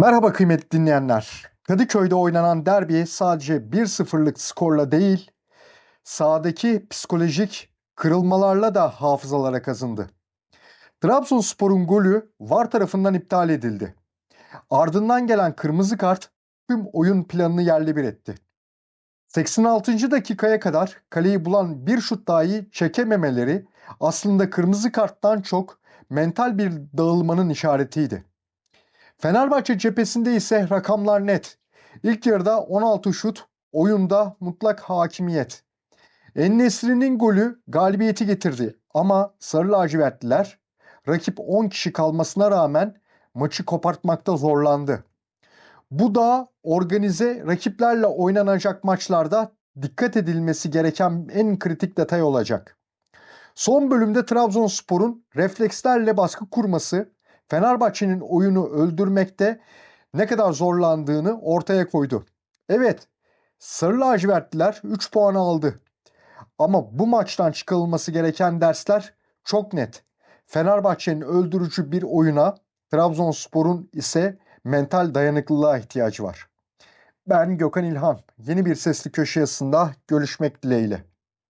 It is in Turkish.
Merhaba kıymetli dinleyenler. Kadıköy'de oynanan derbi sadece 1-0'lık skorla değil, sahadaki psikolojik kırılmalarla da hafızalara kazındı. Trabzonspor'un golü VAR tarafından iptal edildi. Ardından gelen kırmızı kart tüm oyun planını yerle bir etti. 86. dakikaya kadar kaleyi bulan bir şut dahi çekememeleri aslında kırmızı karttan çok mental bir dağılmanın işaretiydi. Fenerbahçe cephesinde ise rakamlar net. İlk yarıda 16 şut, oyunda mutlak hakimiyet. En-Nesyri'nin golü galibiyeti getirdi ama Sarı lacivertliler rakip 10 kişi kalmasına rağmen maçı kopartmakta zorlandı. Bu da organize rakiplerle oynanacak maçlarda dikkat edilmesi gereken en kritik detay olacak. Son bölümde Trabzonspor'un reflekslerle baskı kurması Fenerbahçe'nin oyunu öldürmekte ne kadar zorlandığını ortaya koydu. Evet, Sarı lacivertliler 3 puan aldı. Ama bu maçtan çıkarılması gereken dersler çok net. Fenerbahçe'nin öldürücü bir oyuna, Trabzonspor'un ise mental dayanıklılığa ihtiyacı var. Ben Gökhan İlhan. Yeni bir sesli köşe yazısında görüşmek dileğiyle.